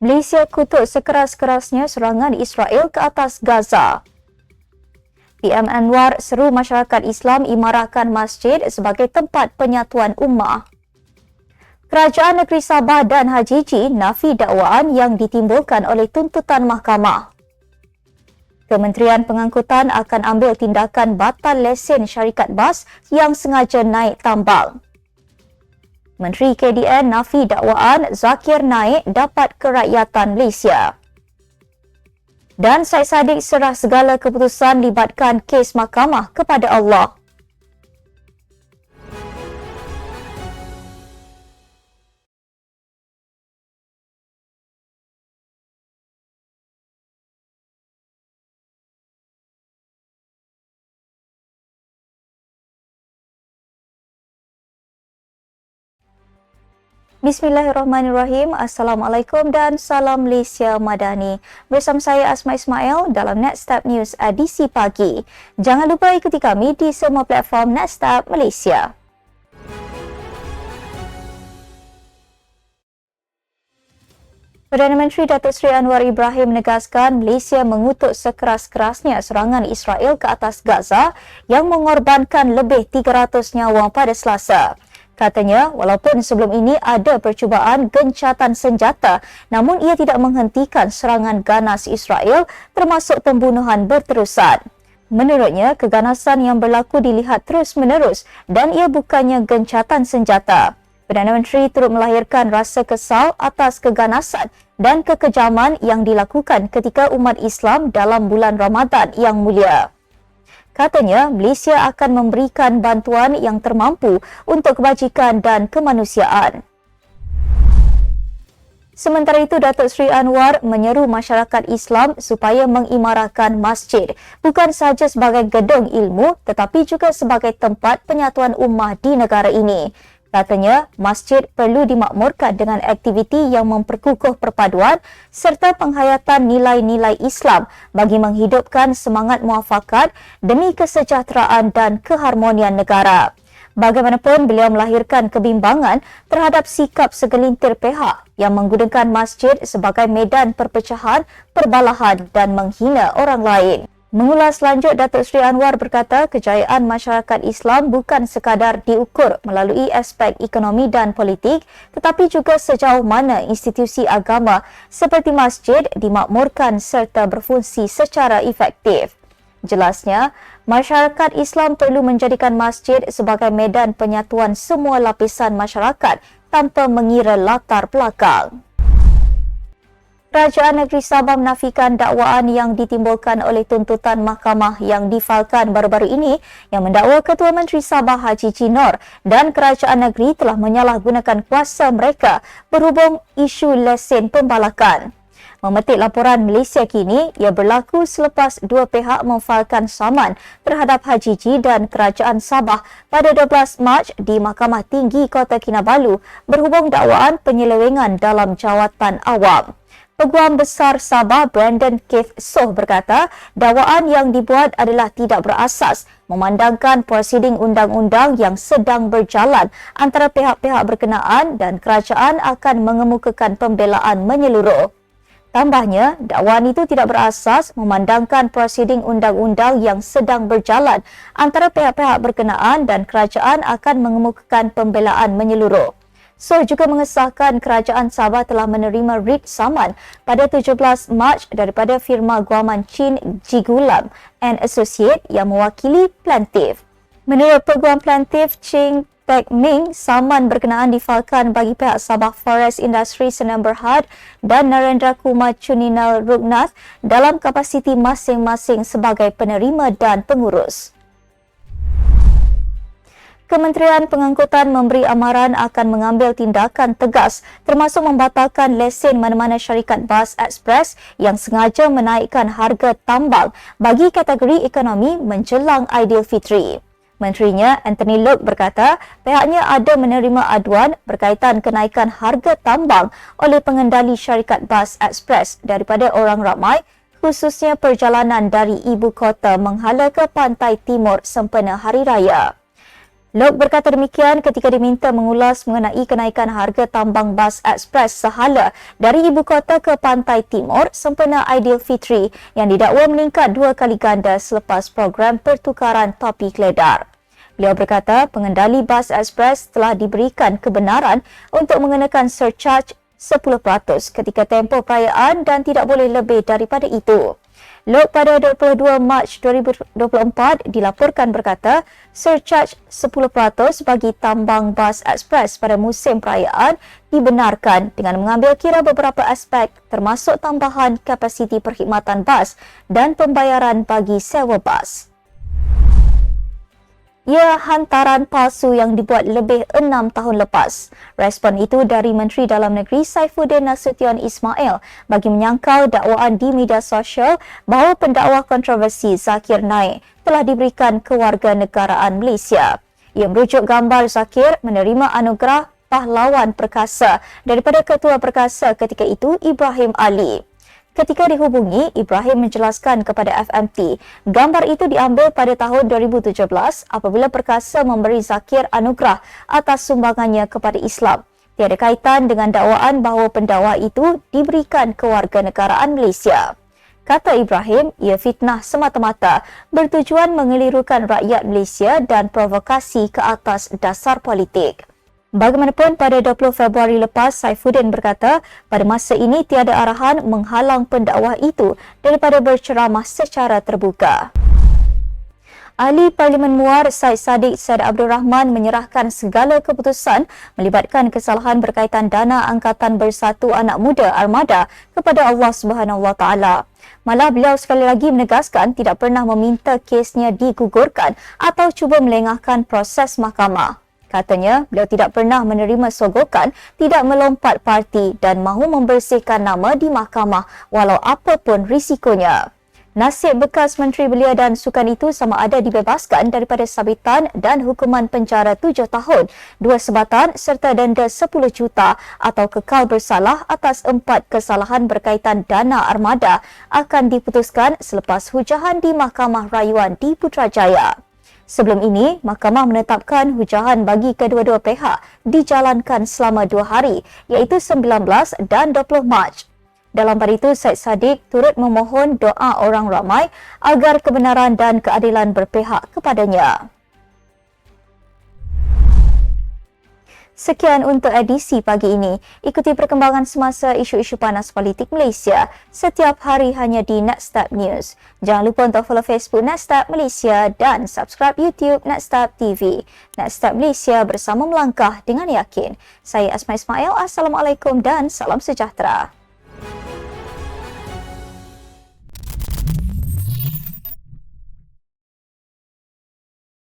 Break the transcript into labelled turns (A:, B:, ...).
A: Malaysia kutuk sekeras-kerasnya serangan Israel ke atas Gaza. PM Anwar seru masyarakat Islam imarahkan masjid sebagai tempat penyatuan ummah. Kerajaan Negeri Sabah dan Hajiji nafi dakwaan yang ditimbulkan oleh tuntutan mahkamah. Kementerian Pengangkutan akan ambil tindakan batal lesen syarikat bas yang sengaja naik tambang. Menteri KDN nafi dakwaan Zakir Naik dapat kerakyatan Malaysia. Dan Syed Saddiq serah segala keputusan libatkan kes mahkamah kepada Allah. Bismillahirrahmanirrahim. Assalamualaikum dan salam Malaysia Madani. Bersama saya Asma Ismail dalam Netstab News edisi pagi. Jangan lupa ikuti kami di semua platform Netstab Malaysia. Perdana Menteri Datuk Seri Anwar Ibrahim menegaskan Malaysia mengutuk sekeras-kerasnya serangan Israel ke atas Gaza yang mengorbankan lebih 300 nyawa pada Selasa. Katanya, walaupun sebelum ini ada percubaan gencatan senjata, namun ia tidak menghentikan serangan ganas Israel termasuk pembunuhan berterusan. Menurutnya, keganasan yang berlaku dilihat terus-menerus dan ia bukannya gencatan senjata. Perdana Menteri turut melahirkan rasa kesal atas keganasan dan kekejaman yang dilakukan ketika umat Islam dalam bulan Ramadan yang mulia. Katanya, Malaysia akan memberikan bantuan yang termampu untuk kebajikan dan kemanusiaan. Sementara itu, Datuk Seri Anwar menyeru masyarakat Islam supaya mengimarahkan masjid bukan sahaja sebagai gedung ilmu tetapi juga sebagai tempat penyatuan ummah di negara ini. Katanya, masjid perlu dimakmurkan dengan aktiviti yang memperkukuh perpaduan serta penghayatan nilai-nilai Islam bagi menghidupkan semangat muafakat demi kesejahteraan dan keharmonian negara. Bagaimanapun, beliau melahirkan kebimbangan terhadap sikap segelintir pihak yang menggunakan masjid sebagai medan perpecahan, perbalahan dan menghina orang lain. Mengulas lanjut, Datuk Seri Anwar berkata kejayaan masyarakat Islam bukan sekadar diukur melalui aspek ekonomi dan politik tetapi juga sejauh mana institusi agama seperti masjid dimakmurkan serta berfungsi secara efektif. Jelasnya, masyarakat Islam perlu menjadikan masjid sebagai medan penyatuan semua lapisan masyarakat tanpa mengira latar belakang. Kerajaan Negeri Sabah menafikan dakwaan yang ditimbulkan oleh tuntutan mahkamah yang difalkan baru-baru ini yang mendakwa Ketua Menteri Sabah Haji Jinor dan Kerajaan Negeri telah menyalahgunakan kuasa mereka berhubung isu lesen pembalakan. Memetik laporan Malaysia kini, ia berlaku selepas dua pihak memfalkan saman terhadap Haji Ji dan Kerajaan Sabah pada 12 Mac di Mahkamah Tinggi Kota Kinabalu berhubung dakwaan penyelewengan dalam jawatan awam. Peguam Besar Sabah Brandon Keith Soh berkata dakwaan yang dibuat adalah tidak berasas memandangkan prosiding undang-undang yang sedang berjalan antara pihak-pihak berkenaan dan kerajaan akan mengemukakan pembelaan menyeluruh. Tambahnya, dakwaan itu tidak berasas memandangkan prosiding undang-undang yang sedang berjalan antara pihak-pihak berkenaan dan kerajaan akan mengemukakan pembelaan menyeluruh. So juga mengesahkan kerajaan Sabah telah menerima writ saman pada 17 Mac daripada firma guaman Chin Jigulam and Associate yang mewakili plaintiff. Menurut peguam plaintiff Ching Pek Ming, saman berkenaan difalkan bagi pihak Sabah Forest Industry Senam Berhad dan Narendra Kumar Chuninal Rugnath dalam kapasiti masing-masing sebagai penerima dan pengurus. Kementerian Pengangkutan memberi amaran akan mengambil tindakan tegas termasuk membatalkan lesen mana-mana syarikat bas ekspres yang sengaja menaikkan harga tambang bagi kategori ekonomi menjelang Aidilfitri. Menterinya Anthony Loke berkata pihaknya ada menerima aduan berkaitan kenaikan harga tambang oleh pengendali syarikat bas ekspres daripada orang ramai khususnya perjalanan dari ibu kota menghala ke pantai timur sempena hari raya. Lok berkata demikian ketika diminta mengulas mengenai kenaikan harga tambang bas ekspres sehala dari ibu kota ke pantai timur sempena Aidilfitri yang didakwa meningkat dua kali ganda selepas program pertukaran topi keledar. Beliau berkata pengendali bas ekspres telah diberikan kebenaran untuk mengenakan surcharge 10% ketika tempoh perayaan dan tidak boleh lebih daripada itu. Lot pada 22 Mac 2024 dilaporkan berkata surcharge 10% bagi tambang bas ekspres pada musim perayaan dibenarkan dengan mengambil kira beberapa aspek termasuk tambahan kapasiti perkhidmatan bas dan pembayaran bagi sewa bas ia hantaran palsu yang dibuat lebih enam tahun lepas. Respon itu dari Menteri Dalam Negeri Saifuddin Nasution Ismail bagi menyangkal dakwaan di media sosial bahawa pendakwa kontroversi Zakir Naik telah diberikan kewarganegaraan Malaysia. Ia merujuk gambar Zakir menerima anugerah pahlawan perkasa daripada ketua perkasa ketika itu Ibrahim Ali. Ketika dihubungi, Ibrahim menjelaskan kepada FMT, gambar itu diambil pada tahun 2017 apabila Perkasa memberi Zakir anugerah atas sumbangannya kepada Islam. Tiada kaitan dengan dakwaan bahawa pendakwa itu diberikan kewarganegaraan Malaysia. Kata Ibrahim, ia fitnah semata-mata bertujuan mengelirukan rakyat Malaysia dan provokasi ke atas dasar politik. Bagaimanapun pada 20 Februari lepas Saifuddin berkata pada masa ini tiada arahan menghalang pendakwah itu daripada berceramah secara terbuka. Ahli Parlimen Muar Said Sadiq Said Abdul Rahman menyerahkan segala keputusan melibatkan kesalahan berkaitan dana angkatan bersatu anak muda Armada kepada Allah Subhanahu Wa Taala. Malah beliau sekali lagi menegaskan tidak pernah meminta kesnya digugurkan atau cuba melengahkan proses mahkamah. Katanya, beliau tidak pernah menerima sogokan, tidak melompat parti dan mahu membersihkan nama di mahkamah walau apapun risikonya. Nasib bekas Menteri Belia dan Sukan itu sama ada dibebaskan daripada sabitan dan hukuman penjara tujuh tahun, dua sebatan serta denda sepuluh juta atau kekal bersalah atas empat kesalahan berkaitan dana armada akan diputuskan selepas hujahan di Mahkamah Rayuan di Putrajaya. Sebelum ini, mahkamah menetapkan hujahan bagi kedua-dua pihak dijalankan selama dua hari iaitu 19 dan 20 Mac. Dalam pada itu, Syed Saddiq turut memohon doa orang ramai agar kebenaran dan keadilan berpihak kepadanya. Sekian untuk edisi pagi ini. Ikuti perkembangan semasa isu-isu panas politik Malaysia setiap hari hanya di Netstab News. Jangan lupa untuk follow Facebook Netstab Malaysia dan subscribe YouTube Netstab TV. Netstab Malaysia bersama melangkah dengan yakin. Saya Asma Ismail. Assalamualaikum dan salam sejahtera.